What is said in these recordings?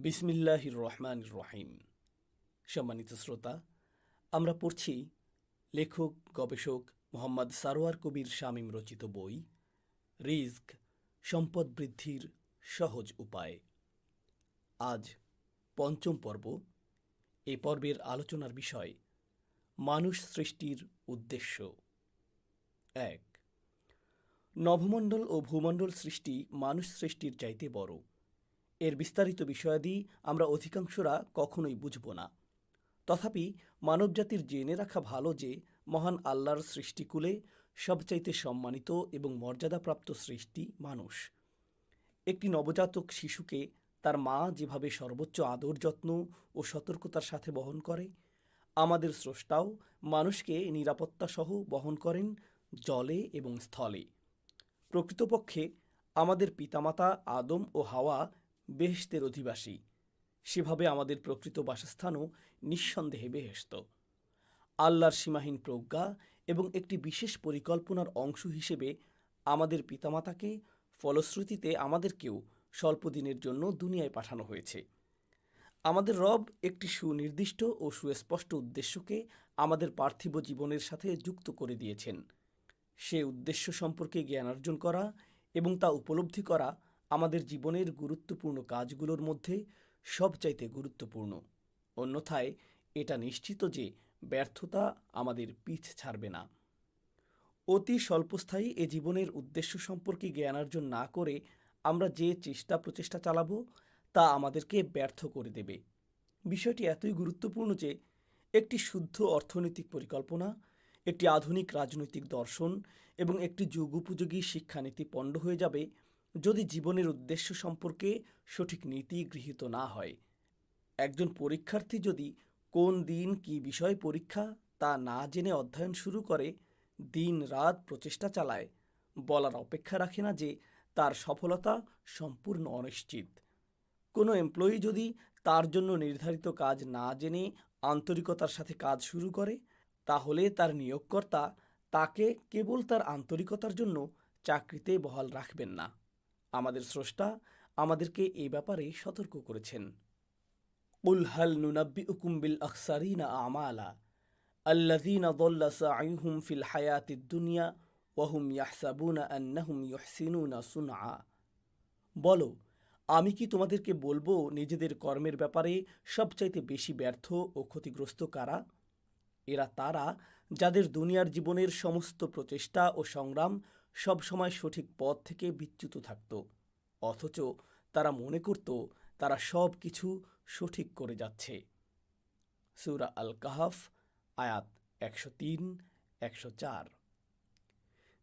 বিসমিল্লাহির রহমান রহিম। সম্মানিত শ্রোতা, আমরা পড়ছি লেখক, গবেষক মোহাম্মদ সারোয়ার কবির শামীম রচিত বই রিস্ক সম্পদ বৃদ্ধির সহজ উপায়। আজ পঞ্চম পর্ব। এ পর্বের আলোচনার বিষয়, মানুষ সৃষ্টির উদ্দেশ্য। এক নভমণ্ডল ও ভূমণ্ডল সৃষ্টি মানুষ সৃষ্টির চাইতে বড়। এর বিস্তারিত বিষয়াদি আমরা অধিকাংশরা কখনোই বুঝব না। তথাপি মানবজাতির জেনে রাখা ভালো যে, মহান আল্লাহর সৃষ্টিকুলে সবচাইতে সম্মানিত এবং মর্যাদাপ্রাপ্ত সৃষ্টি মানুষ। একটি নবজাতক শিশুকে তার মা যেভাবে সর্বোচ্চ আদর যত্ন ও সতর্কতার সাথে বহন করে, আমাদের স্রষ্টাও মানুষকে নিরাপত্তাসহ বহন করেন জলে এবং স্থলে। প্রকৃতপক্ষে আমাদের পিতামাতা আদম ও হাওয়া বেহেশতের অধিবাসী। সেভাবে আমাদের প্রকৃত বাসস্থানও নিঃসন্দেহে বেহেস্ত আল্লাহর সীমাহীন প্রজ্ঞা এবং একটি বিশেষ পরিকল্পনার অংশ হিসেবে আমাদের পিতামাতাকে ফলশ্রুতিতে আমাদেরকেও স্বল্পদিনের জন্য দুনিয়ায় পাঠানো হয়েছে। আমাদের রব একটি সুনির্দিষ্ট ও সুস্পষ্ট উদ্দেশ্যকে আমাদের পার্থিব জীবনের সাথে যুক্ত করে দিয়েছেন। সে উদ্দেশ্য সম্পর্কে জ্ঞান অর্জন করা এবং তা উপলব্ধি করা আমাদের জীবনের গুরুত্বপূর্ণ কাজগুলোর মধ্যে সবচাইতে গুরুত্বপূর্ণ। অন্যথায় এটা নিশ্চিত যে ব্যর্থতা আমাদের পিছ ছাড়বে না। অতি স্বল্পস্থায়ী এ জীবনের উদ্দেশ্য সম্পর্কে জ্ঞানার্জন না করে আমরা যে চেষ্টা প্রচেষ্টা চালাবো, তা আমাদেরকে ব্যর্থ করে দেবে। বিষয়টি এতই গুরুত্বপূর্ণ যে একটি শুদ্ধ অর্থনৈতিক পরিকল্পনা, একটি আধুনিক রাজনৈতিক দর্শন এবং একটি যুগোপযোগী শিক্ষানীতি পণ্ড হয়ে যাবে যদি জীবনের উদ্দেশ্য সম্পর্কে সঠিক নীতি গৃহীত না হয়। একজন পরীক্ষার্থী যদি কোন দিন কি বিষয় পরীক্ষা তা না জেনে অধ্যয়ন শুরু করে, দিন রাত প্রচেষ্টা চালায়, বলার অপেক্ষা রাখে না যে তার সফলতা সম্পূর্ণ অনিশ্চিত। কোনো এমপ্লয়ি যদি তার জন্য নির্ধারিত কাজ না জেনে আন্তরিকতার সাথে কাজ শুরু করে, তাহলে তার নিয়োগকর্তা তাকে কেবল তার আন্তরিকতার জন্য চাকরিতে বহাল রাখবেন না। আমাদের স্রষ্টা আমাদেরকে এ ব্যাপারে সতর্ক করেছেন। উলহাল নুনাব্বি উকুম্বিল আখসারিনা আমালা আল্লাদিনা দল্লা সাইহুম ফিল হায়াতিদ দুনিয়া ওয়াহুম ইয়াহসাবুনা আন্নাহুম ইহসিনুনা সুনা বলো, আমি কি তোমাদেরকে বলব নিজেদের কর্মের ব্যাপারে সবচাইতে বেশি ব্যর্থ ও ক্ষতিগ্রস্ত কারা? এরা তারা যাদের দুনিয়ার জীবনের সমস্ত প্রচেষ্টা ও সংগ্রাম সবসময় সঠিক পথ থেকে বিচ্যুত থাকত, অথচ তারা মনে করত তারা সব কিছু সঠিক করে যাচ্ছে। সুরা আল কাহাফ আয়াত একশো তিন, একশো চার।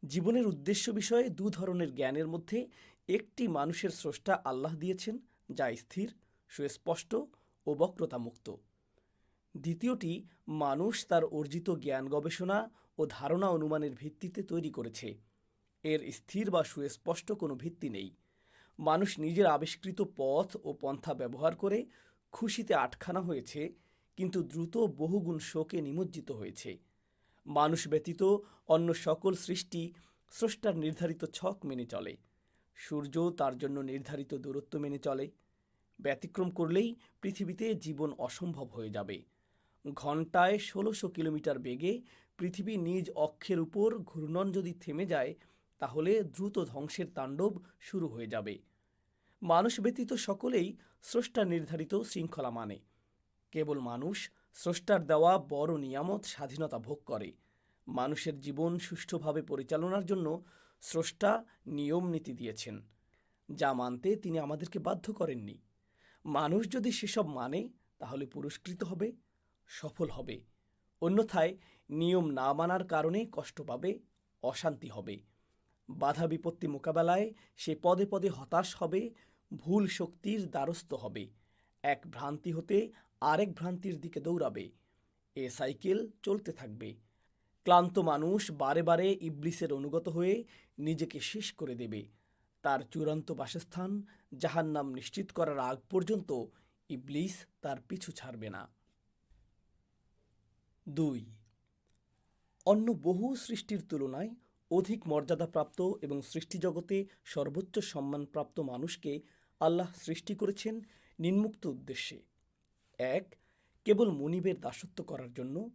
জীবনের উদ্দেশ্য বিষয়ে দু ধরনের জ্ঞানের মধ্যে একটি মানুষের স্রষ্টা আল্লাহ দিয়েছেন, যা স্থির, সুস্পষ্ট ও বক্রতামুক্ত। দ্বিতীয়টি, মানুষ তার অর্জিত জ্ঞান গবেষণা ও ধারণা অনুমানের ভিত্তিতে তৈরি করেছে। এর স্থির বা সুস্পষ্ট কোনো ভিত্তি নেই। মানুষ নিজের আবিষ্কৃত পথ ও পন্থা ব্যবহার করে খুশিতে আটখানা হয়েছে, কিন্তু দ্রুত বহুগুণ শোকে নিমজ্জিত হয়েছে। মানুষ ব্যতীত অন্য সকল সৃষ্টি স্রষ্টার নির্ধারিত ছক মেনে চলে। সূর্য তার জন্য নির্ধারিত দূরত্ব মেনে চলে। ব্যতিক্রম করলেই পৃথিবীতে জীবন অসম্ভব হয়ে যাবে। ঘন্টায় ষোলোশো কিলোমিটার বেগে পৃথিবী নিজ অক্ষের উপর ঘূর্ণন যদি থেমে যায় তাহলে দ্রুত ধ্বংসের তাণ্ডব শুরু হয়ে যাবে। মানুষ ব্যতীত সকলেই স্রষ্টার নির্ধারিত শৃঙ্খলা মানে। কেবল মানুষ স্রষ্টার দেওয়া বড় নিয়ামত স্বাধীনতা ভোগ করে। মানুষের জীবন সুষ্ঠুভাবে পরিচালনার জন্য স্রষ্টা নিয়ম নীতি দিয়েছেন। যা মানতে তিনি আমাদেরকে বাধ্য করেননি। মানুষ যদি সেসব মানে তাহলে পুরস্কৃত হবে, সফল হবে। অন্যথায় নিয়ম না মানার কারণে কষ্ট পাবে, অশান্তি হবে। বাধা বিপত্তি মোকাবেলায় সে পদে পদে হতাশ হবে, ভুল শক্তির দ্বারস্থ হবে। এক ভ্রান্তি হতে আরেক ভ্রান্তির দিকে দৌড়াবে। এ সাইকেল চলতে থাকবে। ক্লান্ত মানুষ বারে বারে ইবলিসের অনুগত হয়ে নিজেকে শেষ করে দেবে। তার চূড়ান্ত বাসস্থান যাহার জাহান্নাম নিশ্চিত করার আগ পর্যন্ত ইবলিস তার পিছু ছাড়বে না। দুই, অন্য বহু সৃষ্টির তুলনায় অধিক মর্যাদাপ্রাপ্ত এবং সৃষ্টিজগতে সর্বোচ্চ সম্মানপ্রাপ্ত মানুষকে আল্লাহ সৃষ্টি করেছেন নিম্মুক্ত উদ্দেশ্যে। এক, কেবল মনিবের দাসত্ব করার জন্য।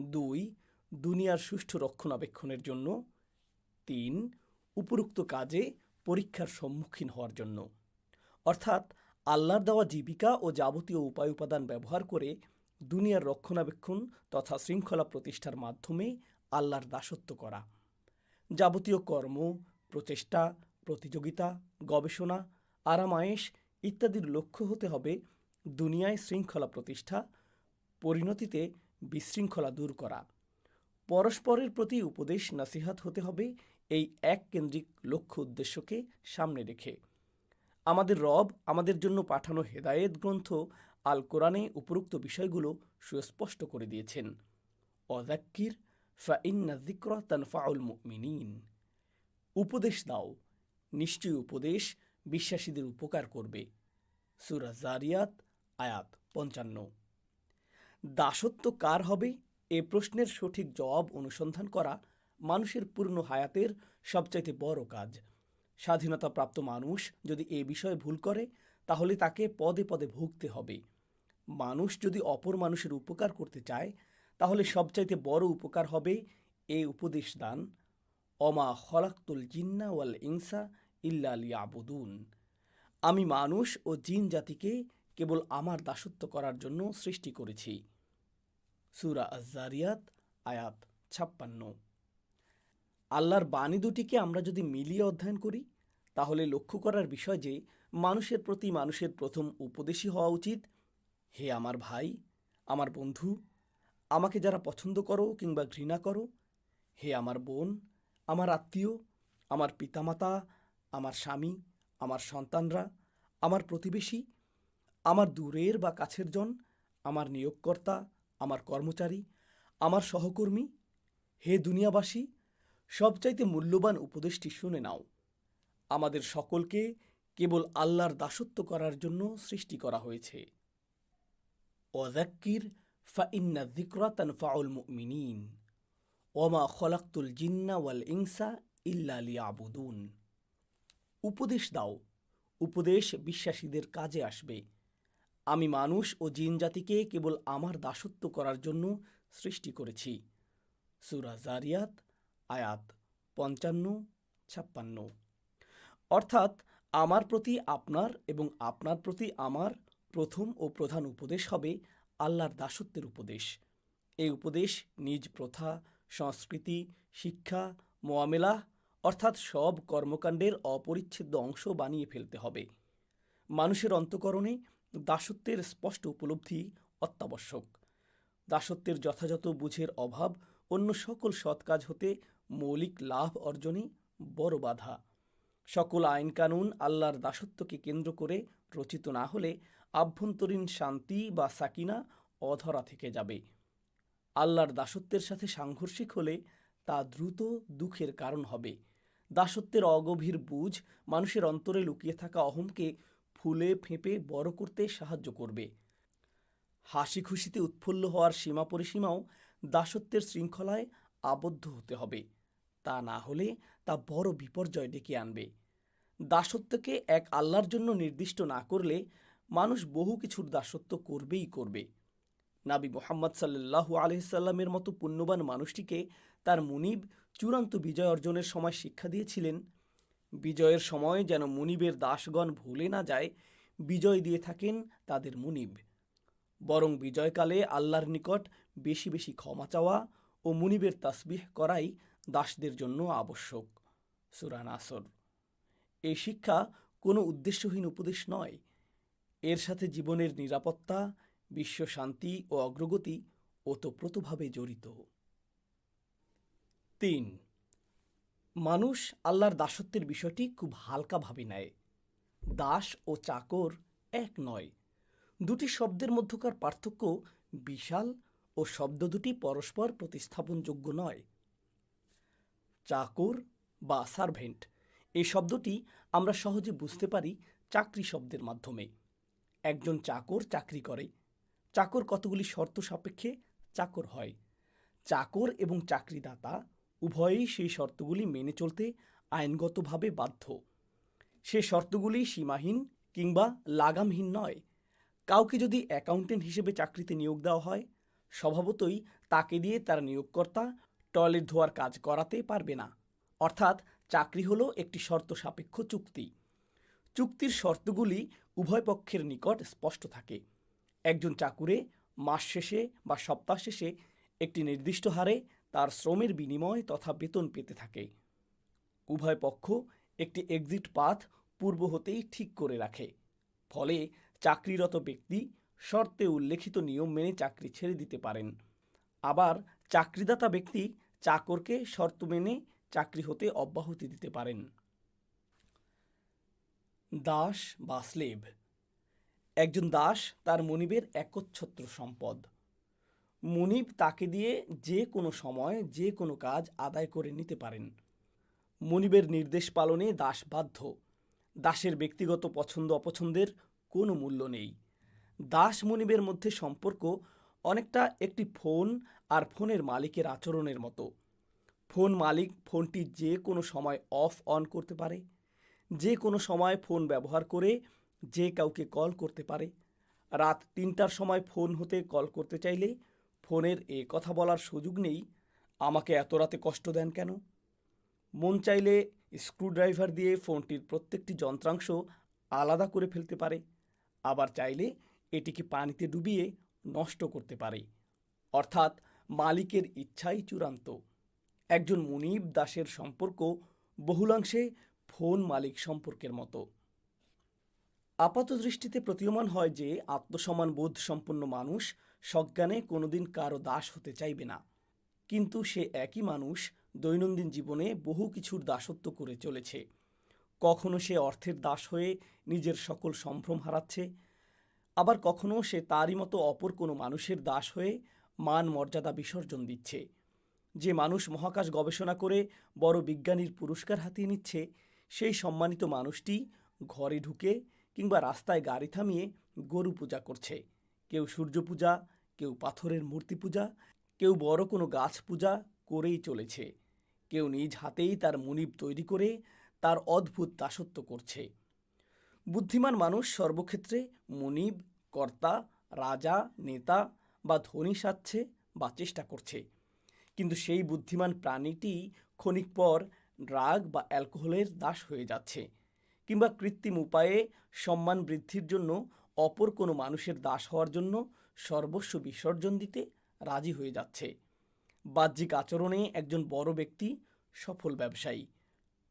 দুই, দুনিয়ার সুষ্ঠু রক্ষণাবেক্ষণের জন্য। তিন, উপরোক্ত কাজে পরীক্ষার সম্মুখীন হওয়ার জন্য। অর্থাৎ আল্লাহর দেওয়া জীবিকা ও যাবতীয় উপায় উপাদান ব্যবহার করে দুনিয়ার রক্ষণাবেক্ষণ তথা শৃঙ্খলা প্রতিষ্ঠার মাধ্যমে আল্লাহর দাসত্ব করা। যাবতীয় কর্ম, প্রচেষ্টা, প্রতিযোগিতা, গবেষণা, আরামায়েশ ইত্যাদির লক্ষ্য হতে হবে দুনিয়ায় শৃঙ্খলা প্রতিষ্ঠা, পরিণতিতে বিশৃঙ্খলা দূর করা। পরস্পরের প্রতি উপদেশ নাসিহাত হতে হবে এই এক কেন্দ্রিক লক্ষ্য উদ্দেশ্যকে সামনে রেখে। আমাদের রব আমাদের জন্য পাঠানো হেদায়েত গ্রন্থ আল কোরআনে উপরোক্ত বিষয়গুলো সুস্পষ্ট করে দিয়েছেন। অজাক্কির উপদেশ দাও। নিশ্চয়ই উপদেশ বিশ্বাসীদের উপকার করবে। সুরা জারিয়াত, আয়াত পঞ্চান্ন। দাসত্ব কার হবে? এ প্রশ্নের সঠিক জবাব অনুসন্ধান করা মানুষের পূর্ণ হায়াতের সবচাইতে বড় কাজ। স্বাধীনতাপ্রাপ্ত মানুষ যদি এ বিষয়ে ভুল করে, তাহলে তাকে পদে পদে ভুগতে হবে। মানুষ যদি অপর মানুষের উপকার করতে চায় তাহলে সবচাইতে বড় উপকার হবে এ উপদেশ দান। অমা খলাক্তুল জিন্না ওয়াল ইনসা ইল্লা লিয়াবুদুন। আমি মানুষ ও জিন জাতিকে কেবল আমার দাসত্ব করার জন্য সৃষ্টি করেছি। সুরা আজারিয়াত আয়াত ছাপ্পান্ন। আল্লাহর বাণী দুটিকে আমরা যদি মিলিয়ে অধ্যয়ন করি, তাহলে লক্ষ্য করার বিষয় যে, মানুষের প্রতি মানুষের প্রথম উপদেশই হওয়া উচিত, হে আমার ভাই, আমার বন্ধু আমাকে যারা পছন্দ করো কিংবা ঘৃণা করো, হে আমার বোন, আমার আত্মীয়, আমার পিতামাতা, আমার স্বামী, আমার সন্তানরা, আমার প্রতিবেশী, আমার দূরের বা কাছের জন, আমার নিয়োগকর্তা, আমার কর্মচারী, আমার সহকর্মী, হে দুনিয়াবাসী, সবচাইতে মূল্যবান উপদেশটি শুনে নাও। আমাদের সকলকে কেবল আল্লাহর দাসত্ব করার জন্য সৃষ্টি করা হয়েছে। ওয়াজাক্কির ফাইন্না যিকরা তানফাউল মুমিনিন ওমা খলাক্তুল জিন্না ওয়াল ইল্লা লিয়াবুদুন উপদেশ দাও। উপদেশ বিশ্বাসীদের কাজে আসবে। আমি মানুষ ও জিন জাতিকে কেবল আমার দাসত্ব করার জন্য সৃষ্টি করেছি। সুরা জারিয়াত, আয়াত পঞ্চান্ন, ছাপ্পান্ন। অর্থাৎ আমার প্রতি আপনার এবং আপনার প্রতি আমার প্রথম ও প্রধান উপদেশ হবে আল্লাহর দাসত্বের উপদেশ। এই উপদেশ নিজ প্রথা, সংস্কৃতি, শিক্ষা, মোয়ামেলা, অর্থাৎ সব কর্মকাণ্ডের অপরিচ্ছেদ্য অংশ বানিয়ে ফেলতে হবে। মানুষের অন্তকরণে দাসত্বের স্পষ্ট উপলব্ধি অত্যাবশ্যক। দাসত্বের যথাযথ বুঝের অভাব অন্য সকল সৎ কাজ হতে মৌলিক লাভ অর্জনে বড় বাধা। সকল আইনকানুন আল্লাহর দাসত্বকে কেন্দ্র করে রচিত না হলে আভ্যন্তরীণ শান্তি বা সাকিনা অধরা থেকে যাবে। আল্লাহর দাসত্বের সাথে সাংঘর্ষিক হলে তা দ্রুত দুঃখের কারণ হবে। দাসত্বের অগভীর বুঝ মানুষের অন্তরে লুকিয়ে থাকা অহমকে ফুলে ফেঁপে বড় করতে সাহায্য করবে। হাসি খুশিতে উৎফুল্ল হওয়ার সীমা পরিসীমাও দাসত্বের শৃঙ্খলায় আবদ্ধ হতে হবে। তা না হলে তা বড় বিপর্যয় ডেকে আনবে। দাসত্বকে এক আল্লাহর জন্য নির্দিষ্ট না করলে মানুষ বহু কিছুর দাসত্ব করবেই করবে। নাবি মোহাম্মদ সাল্লাহু আলহিসাল্লামের মতো পুণ্যবান মানুষটিকে তার মুনিব চূড়ান্ত বিজয় অর্জনের সময় শিক্ষা দিয়েছিলেন। বিজয়ের সময় যেন মুনিবের দাসগণ ভুলে না যায়, বিজয় দিয়ে থাকেন তাদের মুনিব। বরং বিজয়কালে আল্লাহর নিকট বেশি বেশি ক্ষমা চাওয়া ও মুনিবের তাসবিহ করাই দাসদের জন্য আবশ্যক। সুরান আসর। এই শিক্ষা কোনো উদ্দেশ্যহীন উপদেশ নয় এর সাথে জীবনের নিরাপত্তা, বিশ্ব শান্তি ও অগ্রগতি ওতপ্রোতভাবে জড়িত। তিন, মানুষ আল্লাহর দাসত্বের বিষয়টি খুব হালকাভাবে নেয়। দাস ও চাকর এক নয়। দুটি শব্দের মধ্যকার পার্থক্য বিশাল ও শব্দ দুটি পরস্পর প্রতিস্থাপনযোগ্য নয়। চাকর বা সার্ভেন্ট, এই শব্দটি আমরা সহজে বুঝতে পারি চাকরি শব্দের মাধ্যমে। একজন চাকর চাকরি করে। চাকর কতগুলি শর্ত সাপেক্ষে? চাকর হয়। চাকর এবং চাকরিদাতা উভয়েই সেই শর্তগুলি মেনে চলতে আইনগতভাবে বাধ্য। সে শর্তগুলি সীমাহীন কিংবা লাগামহীন নয়। কাউকে যদি অ্যাকাউন্টেন্ট হিসেবে চাকরিতে নিয়োগ দেওয়া হয়, স্বভাবতই তাকে দিয়ে তার নিয়োগকর্তা টয়লেট ধোয়ার কাজ করাতে পারবে না। অর্থাৎ চাকরি হলো একটি শর্ত সাপেক্ষ চুক্তি। চুক্তির শর্তগুলি উভয় পক্ষের নিকট স্পষ্ট থাকে। একজন চাকুরে মাস শেষে বা সপ্তাহ শেষে একটি নির্দিষ্ট হারে তার শ্রমের বিনিময় তথা বেতন পেতে থাকে। উভয় পক্ষ একটি এক্সিট পাথ পূর্ব হতেই ঠিক করে রাখে। ফলে চাকরিরত ব্যক্তি শর্তে উল্লেখিত নিয়ম মেনে চাকরি ছেড়ে দিতে পারেন। আবার চাকরিদাতা ব্যক্তি চাকরকে শর্ত মেনে চাকরি হতে অব্যাহতি দিতে পারেন। দাস বা স্লেভ। একজন দাস তার মনিবের একচ্ছত্র সম্পদ। মনিব তাকে দিয়ে যে কোনো সময় যে কোনো কাজ আদায় করে নিতে পারেন। মনিবের নির্দেশ পালনে দাস বাধ্য। দাসের ব্যক্তিগত পছন্দ অপছন্দের কোনো মূল্য নেই। দাস মনিবের মধ্যে সম্পর্ক অনেকটা একটি ফোন আর ফোনের মালিকের আচরণের মতো। ফোন মালিক ফোনটি যে কোনো সময় অফ অন করতে পারে। যে কোনো সময় ফোন ব্যবহার করে যে কাউকে কল করতে পারে। রাত তিনটার সময় ফোন হতে কল করতে চাইলে ফোনের এ কথা বলার সুযোগ নেই। আমাকে এত রাতে কষ্ট দেন কেন? মন চাইলে স্ক্রুড্রাইভার দিয়ে ফোনটির প্রত্যেকটি যন্ত্রাংশ আলাদা করে ফেলতে পারে। আবার চাইলে এটিকে পানিতে ডুবিয়ে নষ্ট করতে পারে। অর্থাৎ মালিকের ইচ্ছাই চূড়ান্ত। একজন মুনিব দাসের সম্পর্ক বহুলাংশে ফোন মালিক সম্পর্কের মতো। আপাত দৃষ্টিতে প্রতীয়মান হয় যে, আত্মসম্মান বোধ সম্পন্ন মানুষ সজ্ঞানে কোনোদিন কারও দাস হতে চাইবে না। কিন্তু সে একই মানুষ দৈনন্দিন জীবনে বহু কিছুর দাসত্ব করে চলেছে। কখনো সে অর্থের দাস হয়ে নিজের সকল সম্ভ্রম হারাচ্ছে, আবার কখনো সে তারই মতো অপর কোনো মানুষের দাস হয়ে মান মর্যাদা বিসর্জন দিচ্ছে। যে মানুষ মহাকাশ গবেষণা করে বড় বিজ্ঞানীর পুরস্কার হাতিয়ে নিচ্ছে সেই সম্মানিত মানুষটি ঘরে ঢুকে কিংবা রাস্তায় গাড়ি থামিয়ে গরু পূজা করছে। কেউ সূর্য পূজা, কেউ পাথরের মূর্তি পূজা, কেউ বড় কোনো গাছ পূজা করেই চলেছে। কেউ নিজ হাতেই তার মুনিব তৈরি করে তার অদ্ভুত দাসত্ব করছে। বুদ্ধিমান মানুষ সর্বক্ষেত্রে মুনিব, কর্তা, রাজা, নেতা বা ধনী সাজছে বা চেষ্টা করছে। কিন্তু সেই বুদ্ধিমান প্রাণীটি ক্ষণিক পর ড্রাগ বা অ্যালকোহলের দাস হয়ে যাচ্ছে কিংবা কৃত্রিম উপায়ে সম্মান বৃদ্ধির জন্য অপর কোনো মানুষের দাস হওয়ার জন্য সর্বস্ব বিসর্জন দিতে রাজি হয়ে যাচ্ছে। বাহ্যিক আচরণে একজন বড় ব্যক্তি সফল ব্যবসায়ী।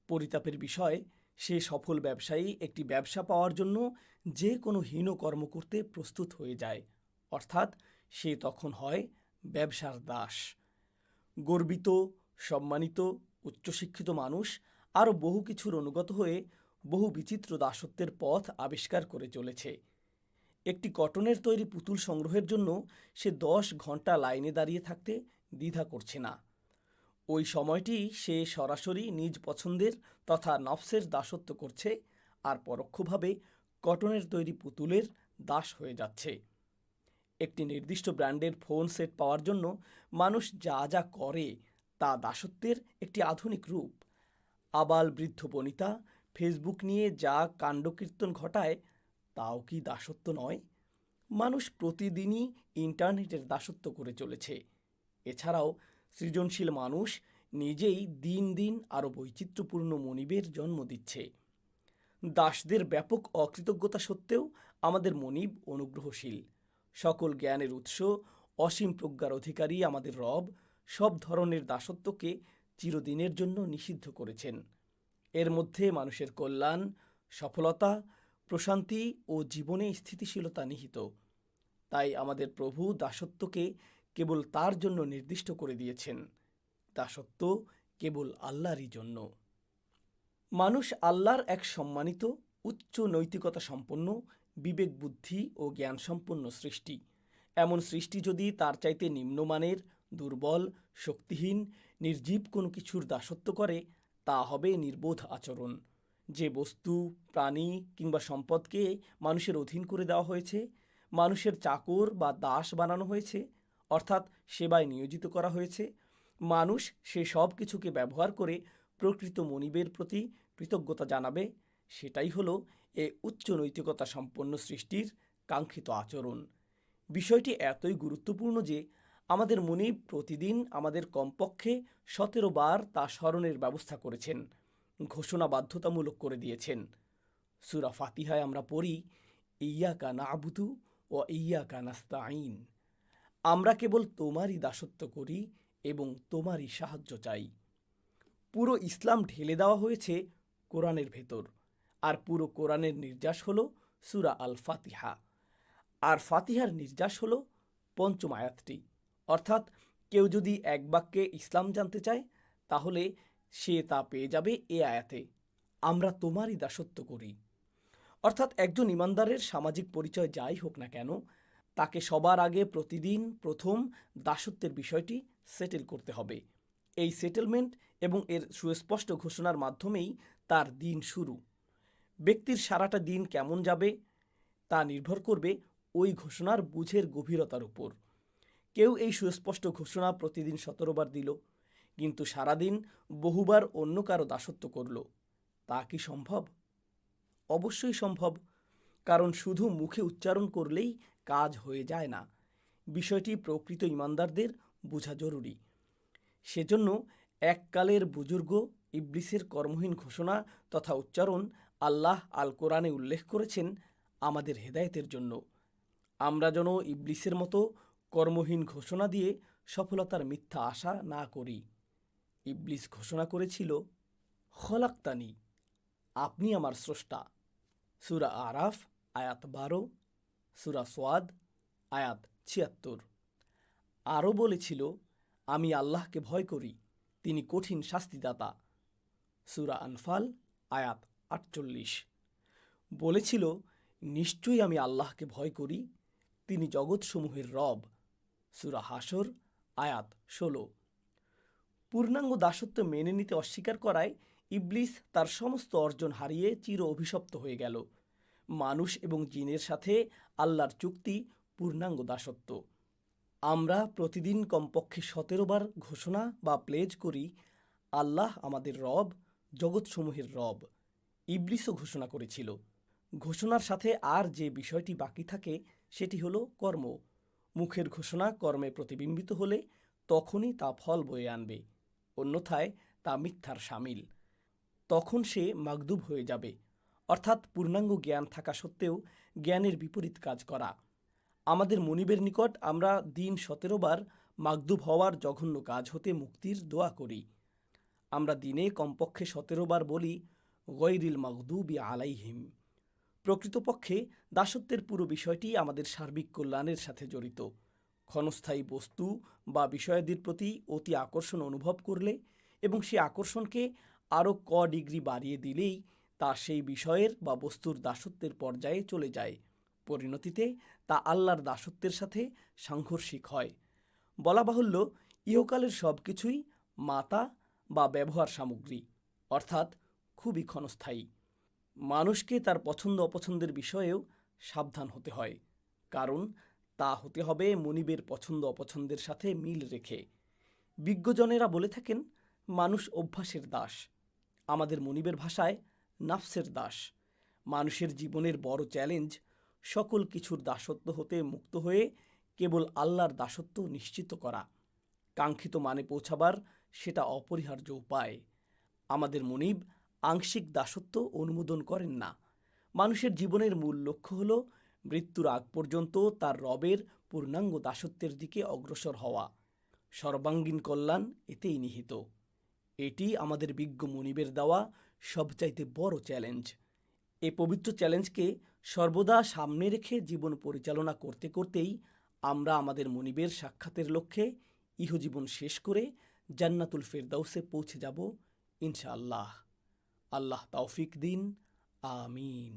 পরিতাপের বিষয়, সে সফল ব্যবসায়ী একটি ব্যবসা পাওয়ার জন্য যে কোনো হীন কর্ম করতে প্রস্তুত হয়ে যায়। অর্থাৎ সে তখন হয় ব্যবসার দাস। গর্বিত, সম্মানিত উচ্চশিক্ষিত মানুষ আরও বহু কিছুর অনুগত হয়ে বহু বিচিত্র দাসত্বের পথ আবিষ্কার করে চলেছে। একটি কটনের তৈরি পুতুল সংগ্রহের জন্য সে দশ ঘণ্টা লাইনে দাঁড়িয়ে থাকতে দ্বিধা করছে না। ওই সময়টি সে সরাসরি নিজ পছন্দের তথা নফসের দাসত্ব করছে আর পরোক্ষভাবে কটনের তৈরি পুতুলের দাস হয়ে যাচ্ছে। একটি নির্দিষ্ট ব্র্যান্ডের ফোন সেট পাওয়ার জন্য মানুষ যা যা করে তা দাসত্বের একটি আধুনিক রূপ। আবাল বৃদ্ধ বনিতা, ফেসবুক নিয়ে যা কাণ্ডকীর্তন ঘটায়, তাও কি দাসত্ব নয়? মানুষ প্রতিদিনই ইন্টারনেটের দাসত্ব করে চলেছে। এছাড়াও সৃজনশীল মানুষ নিজেই দিন দিন আরও বৈচিত্র্যপূর্ণ মনিবের জন্ম দিচ্ছে। দাসদের ব্যাপক অকৃতজ্ঞতা সত্ত্বেও আমাদের মনিব অনুগ্রহশীল। সকল জ্ঞানের উৎস, অসীম প্রজ্ঞার অধিকারী আমাদের রব সব ধরনের দাসত্বকে চিরদিনের জন্য নিষিদ্ধ করেছেন। এর মধ্যে মানুষের কল্যাণ, সফলতা, প্রশান্তি ও জীবনে স্থিতিশীলতা নিহিত। তাই আমাদের প্রভু দাসত্বকে কেবল তার জন্য নির্দিষ্ট করে দিয়েছেন। দাসত্ব কেবল আল্লাহরই জন্য। মানুষ আল্লাহর এক সম্মানিত, উচ্চ নৈতিকতা সম্পন্ন বিবেক বুদ্ধি ও জ্ঞান সম্পন্ন সৃষ্টি। এমন সৃষ্টি যদি তার চাইতে নিম্নমানের দুর্বল, শক্তিহীন, নির্জীব কোনো কিছুর দাসত্ব করে, তা হবে নির্বোধ আচরণ। যে বস্তু, প্রাণী কিংবা সম্পদকে মানুষের অধীন করে দেওয়া হয়েছে, মানুষের চাকর বা দাস বানানো হয়েছে, অর্থাৎ সেবায় নিয়োজিত করা হয়েছে, মানুষ সে সব কিছুকে ব্যবহার করে প্রকৃত মনিবের প্রতি কৃতজ্ঞতা জানাবে, সেটাই হলো এ উচ্চ নৈতিকতা সম্পন্ন সৃষ্টির কাঙ্ক্ষিত আচরণ। বিষয়টি এতই গুরুত্বপূর্ণ যে আমাদের মনিব প্রতিদিন আমাদের কমপক্ষে সতেরো বার তা স্মরণের ব্যবস্থা করেছেন, ঘোষণা বাধ্যতামূলক করে দিয়েছেন। সুরা ফাতিহায় আমরা পড়ি ইয়া কানা আবুতু ও ইয়া কানাস্তা আইন আমরা কেবল তোমারই দাসত্ব করি এবং তোমারই সাহায্য চাই। পুরো ইসলাম ঢেলে দেওয়া হয়েছে কোরআনের ভেতর, আর পুরো কোরআনের নির্যাস হল সুরা আল ফাতিহা আর ফাতিহার নির্যাস হল পঞ্চম আয়াতটি। অর্থাৎ কেউ যদি এক বাক্যে ইসলাম জানতে চায়, তাহলে সে তা পেয়ে যাবে এ আয়াতে, আমরা তোমারই দাসত্ব করি। অর্থাৎ একজন ইমানদারের সামাজিক পরিচয় যাই হোক না কেন, তাকে সবার আগে প্রতিদিন প্রথম দাসত্বের বিষয়টি সেটেল করতে হবে। এই সেটেলমেন্ট এবং এর সুস্পষ্ট ঘোষণার মাধ্যমেই তার দিন শুরু। ব্যক্তির সারাটা দিন কেমন যাবে, তা নির্ভর করবে ওই ঘোষণার বুঝের গভীরতার উপর। কেউ এই সুস্পষ্ট ঘোষণা প্রতিদিন সতেরোবার দিল, কিন্তু সারাদিন বহুবার অন্য কারও দাসত্ব করল। তা কি সম্ভব? অবশ্যই সম্ভব, কারণ শুধু মুখে উচ্চারণ করলেই কাজ হয়ে যায় না। বিষয়টি প্রকৃত ইমানদারদের বোঝা জরুরি। সেজন্য এককালের বুজুর্গ ইবলিসের কর্মহীন ঘোষণা তথা উচ্চারণ আল্লাহ আল কোরআনে উল্লেখ করেছেন আমাদের হেদায়েতের জন্য। আমরা যেন ইবলিসের মতো কর্মহীন ঘোষণা দিয়ে সফলতার মিথ্যা আশা না করি। ইবলিস ঘোষণা করেছিল, খলাক্তানি, আপনি আমার স্রষ্টা। সুরা আরাফ, আয়াত বারো, সুরা সোয়াদ, আয়াত ছিয়াত্তর। আরও বলেছিল, আমি আল্লাহকে ভয় করি, তিনি কঠিন শাস্তিদাতা। সুরা আনফাল, আয়াত আটচল্লিশ। বলেছিল, নিশ্চয়ই আমি আল্লাহকে ভয় করি, তিনি জগৎসমূহের রব। সুরা হাসর আয়াত ষোলো। পূর্ণাঙ্গ দাসত্ব মেনে নিতে অস্বীকার করায় ইবলিস তার সমস্ত অর্জন হারিয়ে চির অভিশপ্ত হয়ে গেল। মানুষ এবং জিনের সাথে আল্লাহর চুক্তি, পূর্ণাঙ্গ দাসত্ব। আমরা প্রতিদিন কমপক্ষে সতেরো বার ঘোষণা বা প্লেজ করি, আল্লাহ আমাদের রব, জগৎসমূহের রব। ইবলিসও ঘোষণা করেছিল। ঘোষণার সাথে আর যে বিষয়টি বাকি থাকে, সেটি হলো কর্ম। মুখের ঘোষণা কর্মে প্রতিবিম্বিত হলে তখনই তা ফল বয়ে আনবে, অন্যথায় তা মিথ্যার সামিল। তখন সে মাগদুব হয়ে যাবে। অর্থাৎ পূর্ণাঙ্গ জ্ঞান থাকা সত্ত্বেও জ্ঞানের বিপরীত কাজ করা। আমাদের মনিবের নিকট আমরা দিন সতেরো বার মাগদুব হওয়ার জঘন্য কাজ হতে মুক্তির দোয়া করি। আমরা দিনে কমপক্ষে সতেরো বার বলি গৈরিল মাগদুবি আলাইহিম। প্রকৃতপক্ষে দাসত্বের পুরো বিষয়টি আমাদের সার্বিক কল্যাণের সাথে জড়িত। ক্ষণস্থায়ী বস্তু বা বিষয়াদির প্রতি অতি আকর্ষণ অনুভব করলে এবং সে আকর্ষণকে আরও ক ডিগ্রি বাড়িয়ে দিলেই তা সেই বিষয়ের বা বস্তুর দাসত্বের পর্যায়ে চলে যায়। পরিণতিতে তা আল্লাহর দাসত্বের সাথে সাংঘর্ষিক হয়। বলা বাহুল্য, ইহকালের সব কিছুই মাতা বা ব্যবহার সামগ্রী, অর্থাৎ খুবই ক্ষণস্থায়ী। মানুষকে তার পছন্দ অপছন্দের বিষয়েও সাবধান হতে হয়, কারণ তা হতে হবে মনিবের পছন্দ অপছন্দের সাথে মিল রেখে। বিজ্ঞজনেরা বলে থাকেন, মানুষ অভ্যাসের দাস, আমাদের মনিবের ভাষায় নাফসের দাস। মানুষের জীবনের বড় চ্যালেঞ্জ সকল কিছুর দাসত্ব হতে মুক্ত হয়ে কেবল আল্লাহর দাসত্ব নিশ্চিত করা। কাঙ্ক্ষিত মানে পৌঁছাবার সেটা অপরিহার্য উপায়। আমাদের মনিব আংশিক দাসত্ব অনুমোদন করেন না। মানুষের জীবনের মূল লক্ষ্য হল মৃত্যুর আগ পর্যন্ত তার রবের পূর্ণাঙ্গ দাসত্বের দিকে অগ্রসর হওয়া। সর্বাঙ্গীন কল্যাণ এতেই নিহিত। এটি আমাদের বিজ্ঞ মনিবের দেওয়া সবচাইতে বড় চ্যালেঞ্জ। এ পবিত্র চ্যালেঞ্জকে সর্বদা সামনে রেখে জীবন পরিচালনা করতে করতেই আমরা আমাদের মনিবের সাক্ষাতের লক্ষ্যে ইহজীবন শেষ করে জান্নাতুল ফেরদাউসে পৌঁছে যাব, ইনশাআল্লাহ। আল্লাহ তৌফিক দিন আমিন